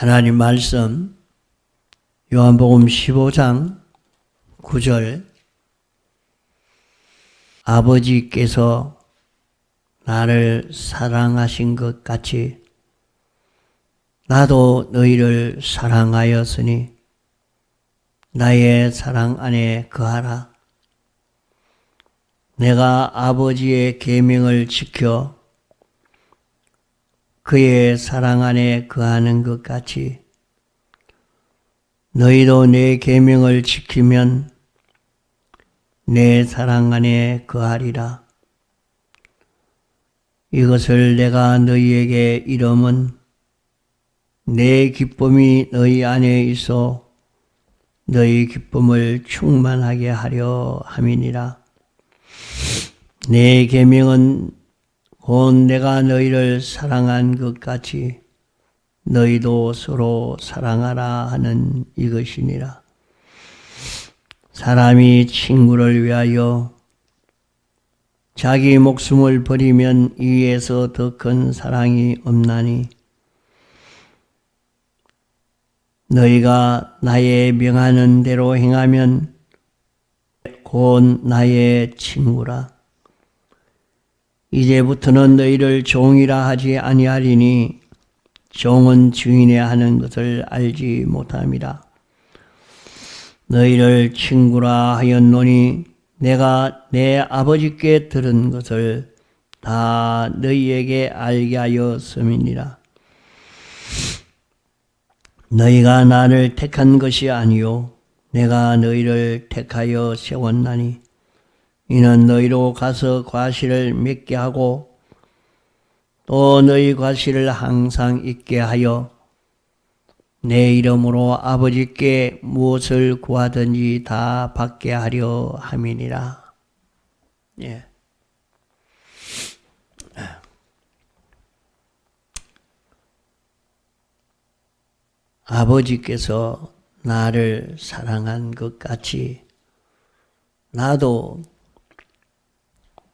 하나님 말씀 요한복음 15장 9절 아버지께서 나를 사랑하신 것 같이 나도 너희를 사랑하였으니 나의 사랑 안에 거하라. 내가 아버지의 계명을 지켜 그의 사랑 안에 거하는 것 같이 너희도 내 계명을 지키면 내 사랑 안에 거하리라. 이것을 내가 너희에게 이름은 내 기쁨이 너희 안에 있어 너희 기쁨을 충만하게 하려 함이니라. 내 계명은 곧 내가 너희를 사랑한 것 같이 너희도 서로 사랑하라 하는 이것이니라. 사람이 친구를 위하여 자기 목숨을 버리면 이에서 더 큰 사랑이 없나니 너희가 나의 명하는 대로 행하면 곧 나의 친구라. 이제부터는 너희를 종이라 하지 아니하리니 종은 주인의 하는 것을 알지 못함이라. 너희를 친구라 하였노니 내가 내 아버지께 들은 것을 다 너희에게 알게 하였음이니라. 너희가 나를 택한 것이 아니요 내가 너희를 택하여 세웠나니 이는 너희로 가서 과실을 맺게 하고 또 너희 과실을 항상 있게 하여 내 이름으로 아버지께 무엇을 구하든지 다 받게 하려 함이니라. 예. 아버지께서 나를 사랑한 것 같이 나도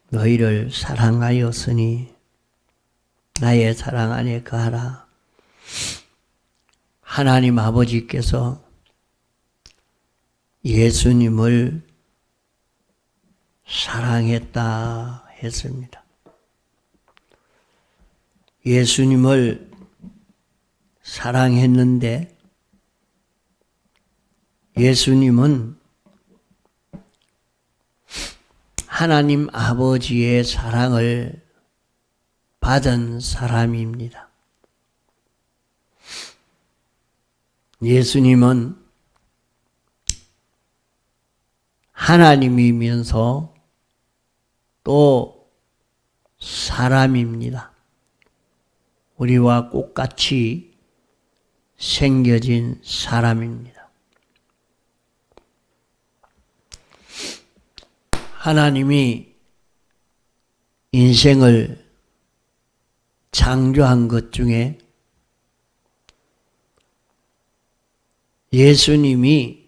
너희를 사랑하였으니 나의 사랑 안에 거하라. 하나님 아버지께서 예수님을 사랑했다 했습니다. 예수님을 사랑했는데 예수님은 하나님 아버지의 사랑을 받은 사람입니다. 예수님은 하나님이면서 또 사람입니다. 우리와 똑같이 생겨진 사람입니다. 하나님이 인생을 창조한 것 중에 예수님이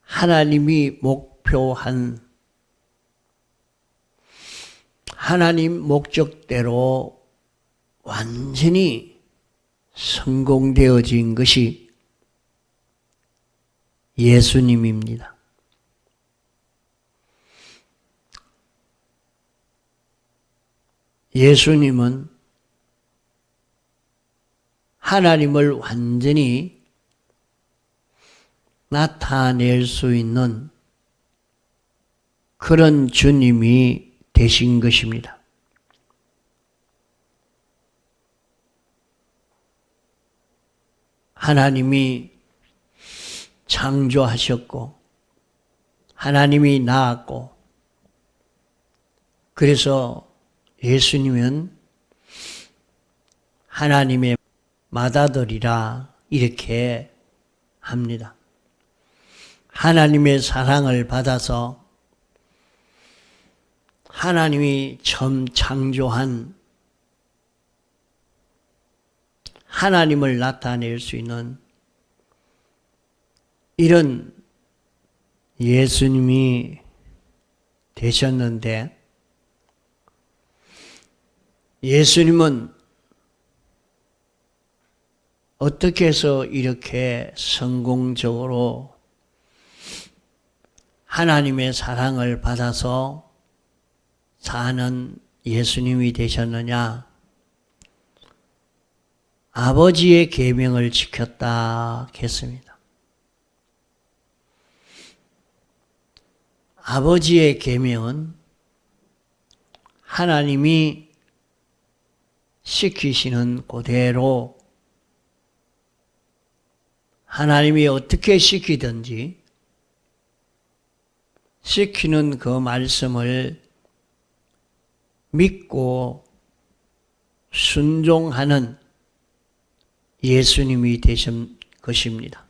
하나님이 목표한 하나님 목적대로 완전히 성공되어진 것이 예수님입니다. 예수님은 하나님을 완전히 나타낼 수 있는 그런 주님이 되신 것입니다. 하나님이 창조하셨고, 하나님이 낳았고, 그래서 예수님은 하나님의 맏아들이라 이렇게 합니다. 하나님의 사랑을 받아서 하나님이 처음 창조한 하나님을 나타낼 수 있는 이런 예수님이 되셨는데 예수님은 어떻게 해서 이렇게 성공적으로 하나님의 사랑을 받아서 사는 예수님이 되셨느냐? 아버지의 계명을 지켰다 했습니다. 아버지의 계명은 하나님이 시키시는 그대로 하나님이 어떻게 시키든지 시키는 그 말씀을 믿고 순종하는 예수님이 되신 것입니다.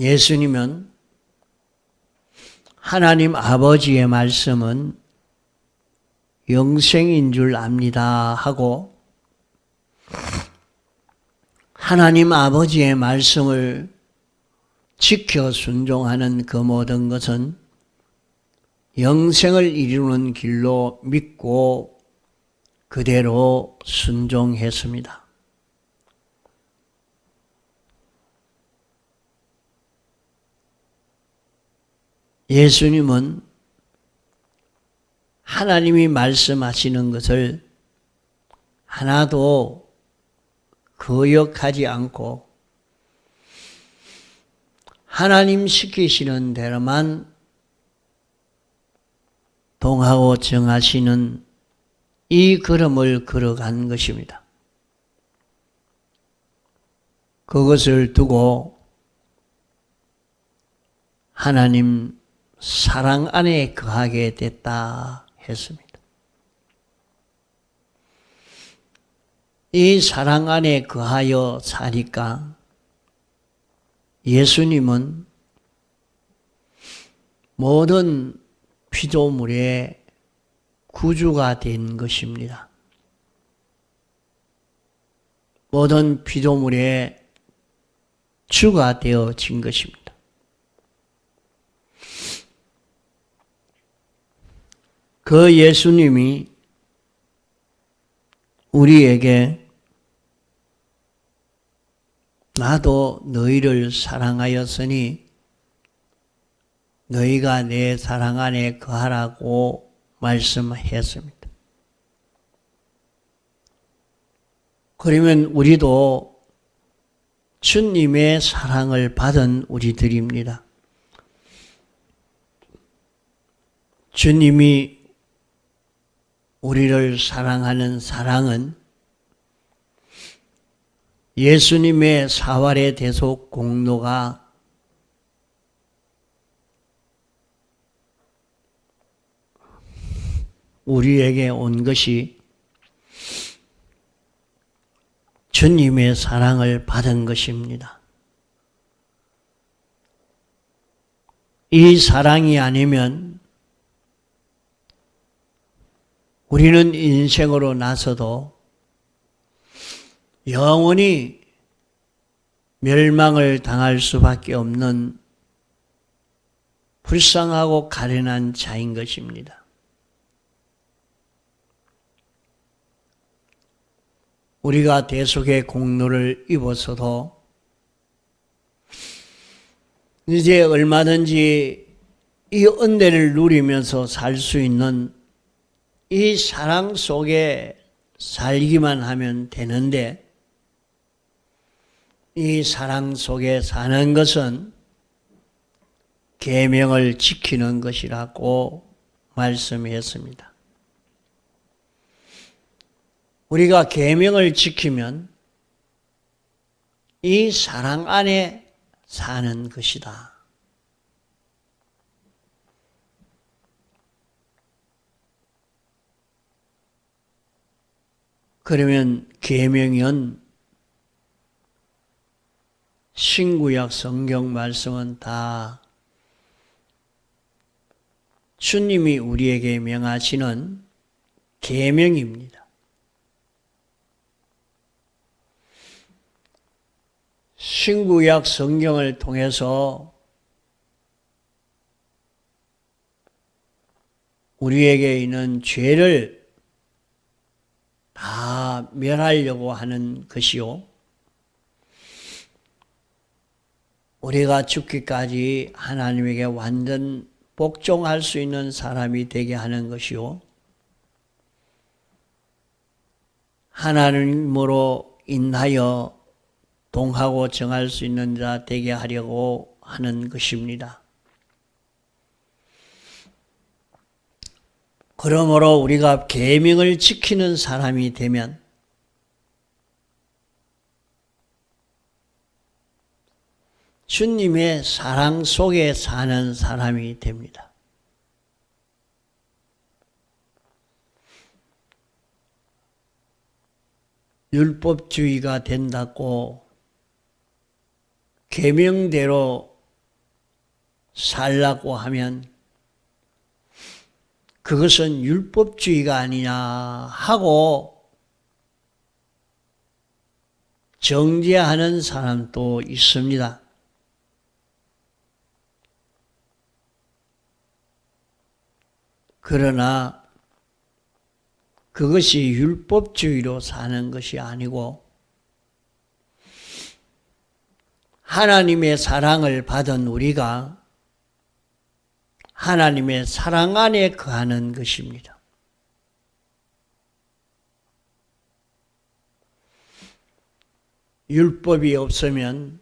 예수님은 하나님 아버지의 말씀은 영생인 줄 압니다 하고 하나님 아버지의 말씀을 지켜 순종하는 그 모든 것은 영생을 이루는 길로 믿고 그대로 순종했습니다. 예수님은 하나님이 말씀하시는 것을 하나도 거역하지 않고 하나님 시키시는 대로만 동하고 정하시는 이 걸음을 걸어간 것입니다. 그것을 두고 하나님 사랑 안에 거하게 됐다 했습니다. 이 사랑 안에 거하여 사니까 예수님은 모든 피조물의 구주가 된 것입니다. 모든 피조물의 주가 되어진 것입니다. 그 예수님이 우리에게 나도 너희를 사랑하였으니 너희가 내 사랑 안에 거하라고 말씀했습니다. 그러면 우리도 주님의 사랑을 받은 우리들입니다. 주님이 우리를 사랑하는 사랑은 예수님의 사활의 대속 공로가 우리에게 온 것이 주님의 사랑을 받은 것입니다. 이 사랑이 아니면 우리는 인생으로 나서도 영원히 멸망을 당할 수밖에 없는 불쌍하고 가련한 자인 것입니다. 우리가 대속의 공로를 입어서도 이제 얼마든지 이 은혜를 누리면서 살 수 있는 이 사랑 속에 살기만 하면 되는데 이 사랑 속에 사는 것은 계명을 지키는 것이라고 말씀했습니다. 우리가 계명을 지키면 이 사랑 안에 사는 것이다. 그러면 계명은 신구약 성경 말씀은 다 주님이 우리에게 명하시는 계명입니다. 신구약 성경을 통해서 우리에게 있는 죄를 다 멸하려고 하는 것이요. 우리가 죽기까지 하나님에게 완전 복종할 수 있는 사람이 되게 하는 것이요. 하나님으로 인하여 동하고 정할 수 있는 자 되게 하려고 하는 것입니다. 그러므로 우리가 계명을 지키는 사람이 되면 주님의 사랑 속에 사는 사람이 됩니다. 율법주의가 된다고 계명대로 살라고 하면 그것은 율법주의가 아니냐 하고 정죄하는 사람도 있습니다. 그러나 그것이 율법주의로 사는 것이 아니고 하나님의 사랑을 받은 우리가 하나님의 사랑 안에 거하는 것입니다. 율법이 없으면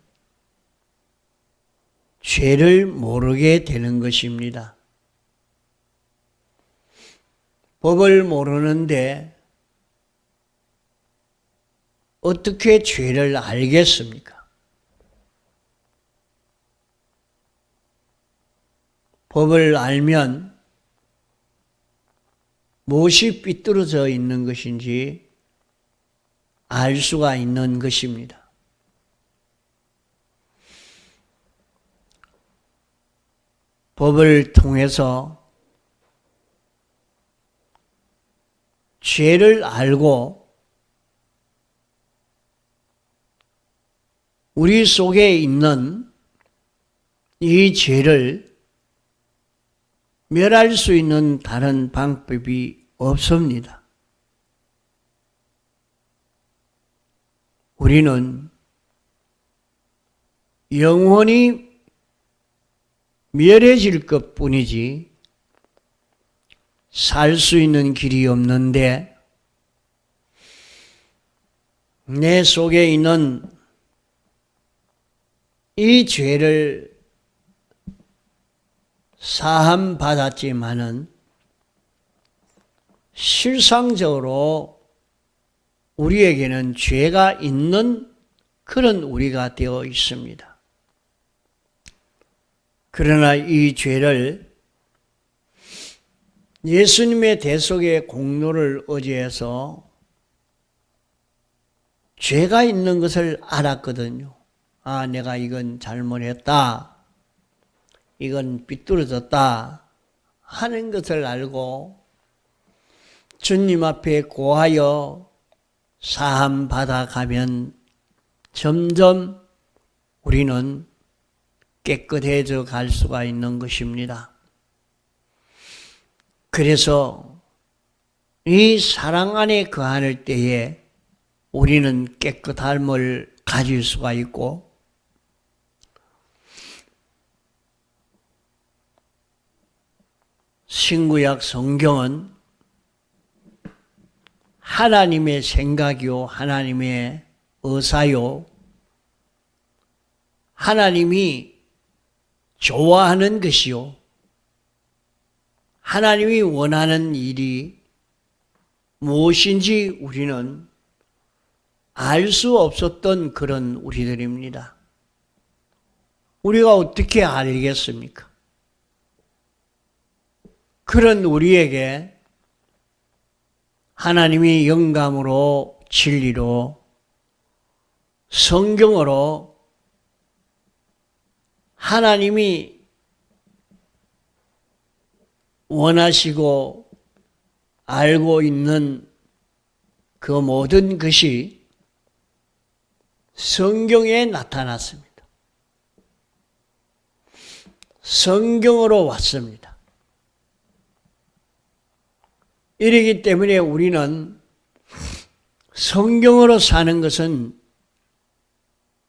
죄를 모르게 되는 것입니다. 법을 모르는데 어떻게 죄를 알겠습니까? 법을 알면 무엇이 삐뚤어져 있는 것인지 알 수가 있는 것입니다. 법을 통해서 죄를 알고 우리 속에 있는 이 죄를 멸할 수 있는 다른 방법이 없습니다. 우리는 영원히 멸해질 것 뿐이지 살 수 있는 길이 없는데 내 속에 있는 이 죄를 사함 받았지만은 실상적으로 우리에게는 죄가 있는 그런 우리가 되어 있습니다. 그러나 이 죄를 예수님의 대속의 공로를 의지해서 죄가 있는 것을 알았거든요. 아, 내가 이건 잘못했다. 이건 삐뚤어졌다. 하는 것을 알고 주님 앞에 고하여 사함 받아가면 점점 우리는 깨끗해져 갈 수가 있는 것입니다. 그래서 이 사랑 안에 거할 때에 우리는 깨끗함을 가질 수가 있고 신구약 성경은 하나님의 생각이요, 하나님의 의사요, 하나님이 좋아하는 것이요, 하나님이 원하는 일이 무엇인지 우리는 알 수 없었던 그런 우리들입니다. 우리가 어떻게 알겠습니까? 그런 우리에게 하나님이 영감으로 진리로 성경으로 하나님이 원하시고 알고 있는 그 모든 것이 성경에 나타났습니다. 성경으로 왔습니다. 이러기 때문에 우리는 성경으로 사는 것은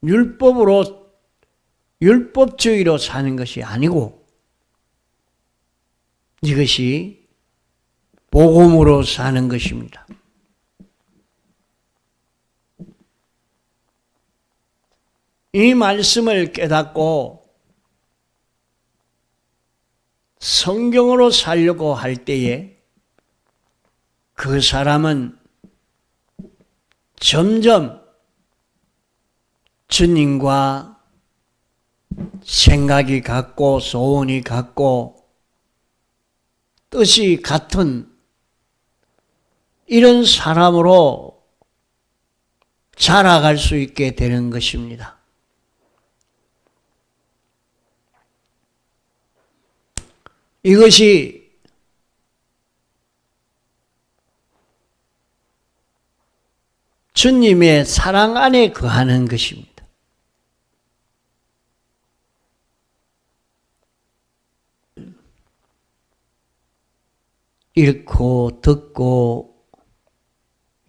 율법으로 율법주의로 사는 것이 아니고 이것이 복음으로 사는 것입니다. 이 말씀을 깨닫고 성경으로 살려고 할 때에 그 사람은 점점 주님과 생각이 같고 소원이 같고 뜻이 같은 이런 사람으로 자라갈 수 있게 되는 것입니다. 이것이 주님의 사랑 안에 거하는 것입니다. 읽고 듣고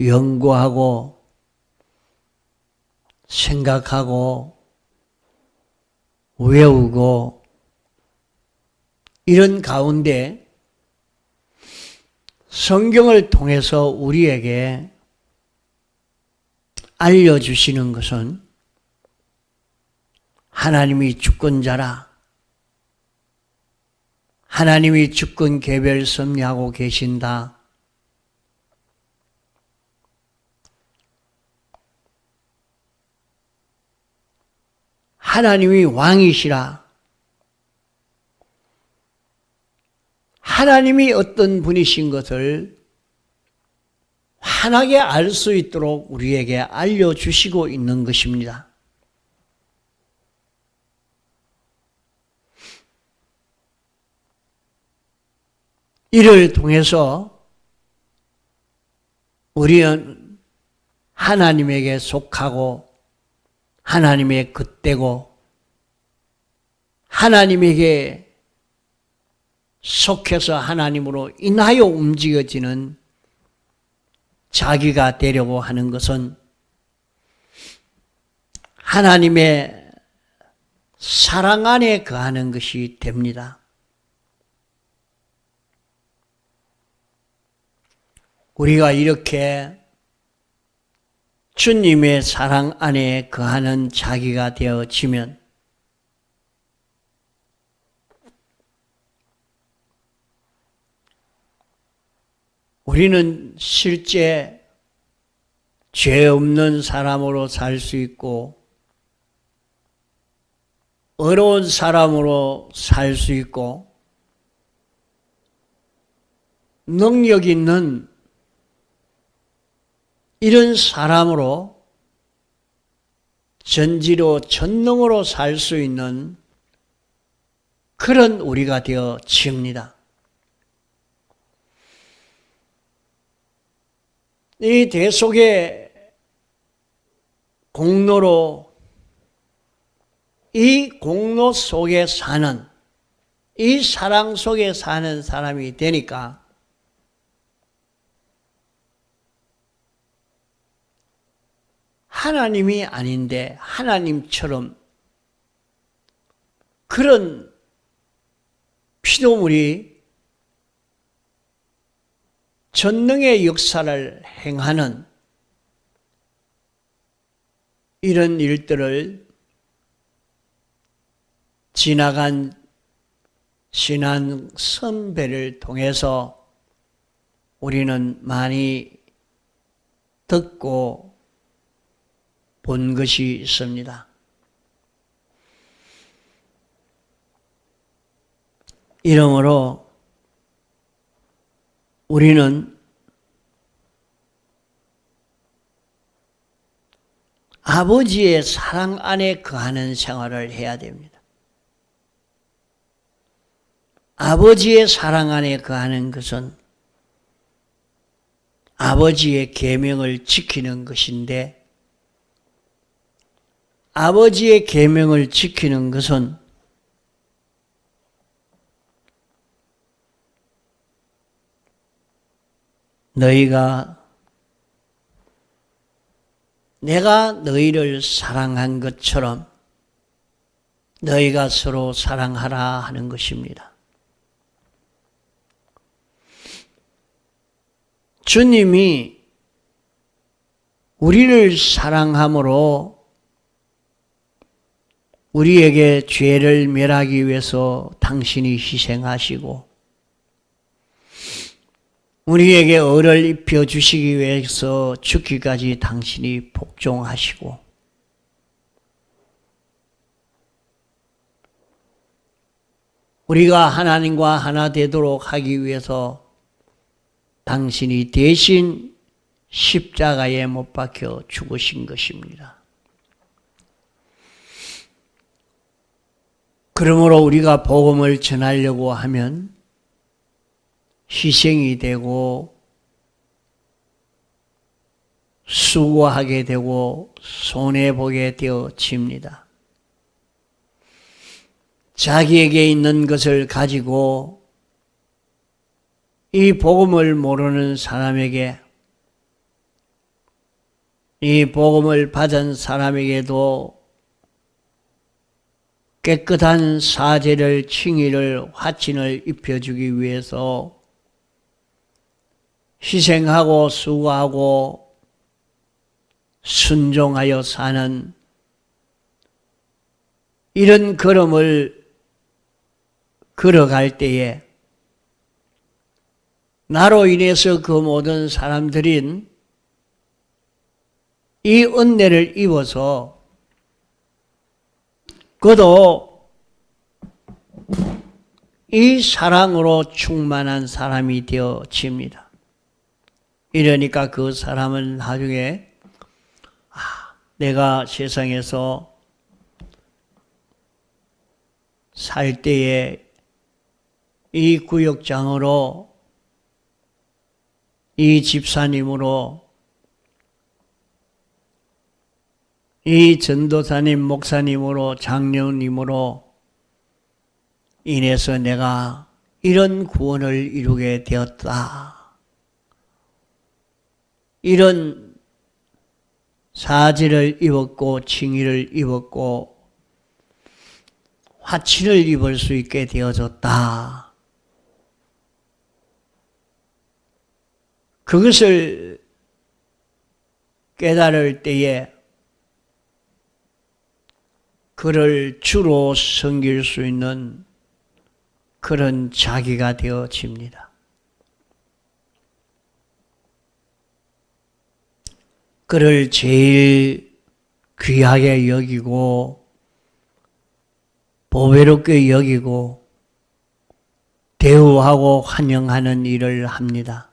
연구하고 생각하고 외우고 이런 가운데 성경을 통해서 우리에게 알려주시는 것은 하나님이 주권자라. 하나님이 주권 개별 섭리하고 계신다. 하나님이 왕이시라. 하나님이 어떤 분이신 것을 환하게 알 수 있도록 우리에게 알려주시고 있는 것입니다. 이를 통해서 우리는 하나님에게 속하고 하나님의 그때고 하나님에게 속해서 하나님으로 인하여 움직여지는 자기가 되려고 하는 것은 하나님의 사랑 안에 거하는 것이 됩니다. 우리가 이렇게 주님의 사랑 안에 거하는 자기가 되어지면 우리는 실제 죄 없는 사람으로 살 수 있고, 어려운 사람으로 살 수 있고, 능력 있는 이런 사람으로 전지로 전능으로 살 수 있는 그런 우리가 되어집니다. 이 대속의 공로로 이 공로 속에 사는 이 사랑 속에 사는 사람이 되니까 하나님이 아닌데 하나님처럼 그런 피조물이 전능의 역사를 행하는 이런 일들을 지나간 신한 선배를 통해서 우리는 많이 듣고 본 것이 있습니다. 이러므로 우리는 아버지의 사랑 안에 거하는 생활을 해야 됩니다. 아버지의 사랑 안에 거하는 것은 아버지의 계명을 지키는 것인데 아버지의 계명을 지키는 것은 너희가 내가 너희를 사랑한 것처럼 너희가 서로 사랑하라 하는 것입니다. 주님이 우리를 사랑함으로 우리에게 죄를 멸하기 위해서 당신이 희생하시고 우리에게 얼을 입혀 주시기 위해서 죽기까지 당신이 복종하시고 우리가 하나님과 하나 되도록 하기 위해서 당신이 대신 십자가에 못 박혀 죽으신 것입니다. 그러므로 우리가 복음을 전하려고 하면 희생이 되고 수고하게 되고 손해보게 되어집니다. 자기에게 있는 것을 가지고 이 복음을 모르는 사람에게 이 복음을 받은 사람에게도 깨끗한 사제를 칭의를 화친을 입혀주기 위해서 희생하고 수고하고 순종하여 사는 이런 걸음을 걸어갈 때에 나로 인해서 그 모든 사람들인 이 은혜를 입어서 그도 이 사랑으로 충만한 사람이 되어집니다. 이러니까 그 사람은 나중에 아, 내가 세상에서 살 때에 이 구역장으로 이 집사님으로 이 전도사님, 목사님으로, 장로님으로 인해서 내가 이런 구원을 이루게 되었다. 이런 사지를 입었고, 칭의를 입었고, 화치를 입을 수 있게 되어졌다. 그것을 깨달을 때에 그를 주로 섬길 수 있는 그런 자기가 되어집니다. 그를 제일 귀하게 여기고 보배롭게 여기고 대우하고 환영하는 일을 합니다.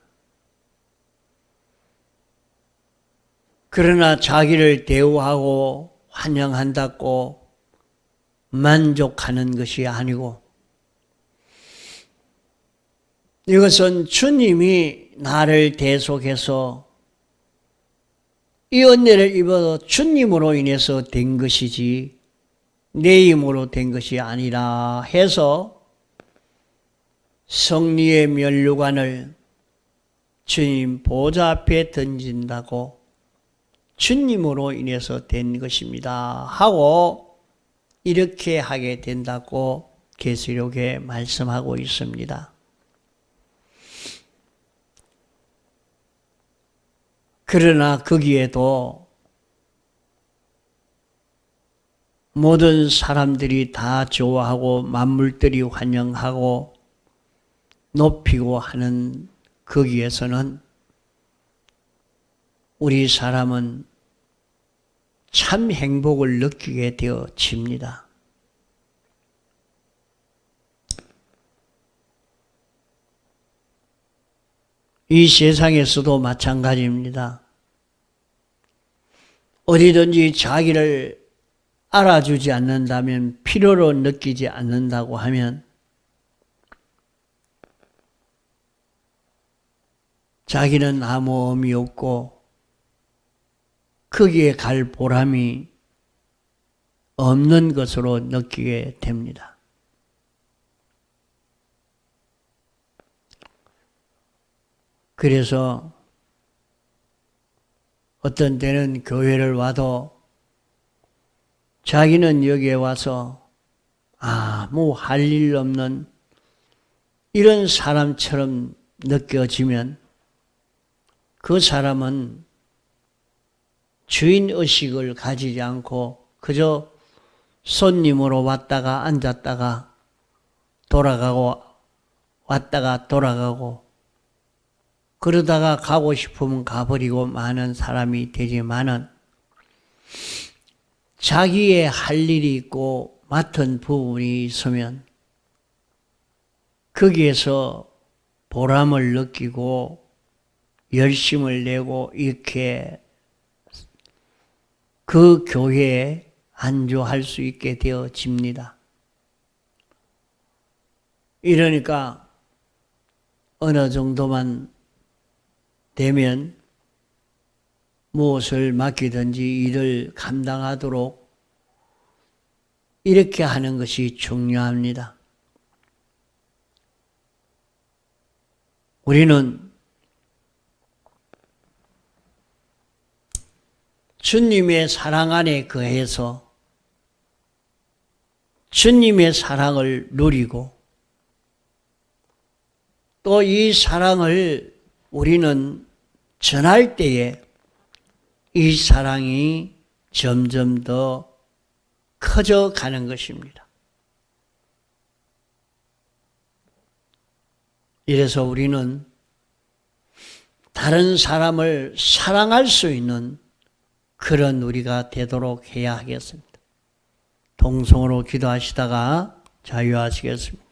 그러나 자기를 대우하고 환영한다고 만족하는 것이 아니고 이것은 주님이 나를 대속해서 이 은혜를 입어 주님으로 인해서 된 것이지 내 힘으로 된 것이 아니라 해서 성리의 면류관을 주님 보좌 앞에 던진다고 주님으로 인해서 된 것입니다. 하고 이렇게 하게 된다고 계시록에 말씀하고 있습니다. 그러나 거기에도 모든 사람들이 다 좋아하고 만물들이 환영하고 높이고 하는 거기에서는 우리 사람은 참 행복을 느끼게 되어집니다. 이 세상에서도 마찬가지입니다. 어디든지 자기를 알아주지 않는다면 필요로 느끼지 않는다고 하면 자기는 아무 의미 없고 거기에 갈 보람이 없는 것으로 느끼게 됩니다. 그래서 어떤 때는 교회를 와도 자기는 여기에 와서 아무 할 일 없는 이런 사람처럼 느껴지면 그 사람은 주인 의식을 가지지 않고 그저 손님으로 왔다가 앉았다가 돌아가고 왔다가 돌아가고 그러다가 가고 싶으면 가버리고 많은 사람이 되지만은 자기의 할 일이 있고 맡은 부분이 있으면 거기에서 보람을 느끼고 열심을 내고 이렇게 그 교회에 안주할 수 있게 되어집니다. 이러니까 어느 정도만 되면 무엇을 맡기든지 일을 감당하도록 이렇게 하는 것이 중요합니다. 우리는 주님의 사랑 안에 거해서 주님의 사랑을 누리고 또 이 사랑을 우리는 전할 때에 이 사랑이 점점 더 커져 가는 것입니다. 이래서 우리는 다른 사람을 사랑할 수 있는 그런 우리가 되도록 해야 하겠습니다. 동성으로 기도하시다가 자유하시겠습니다.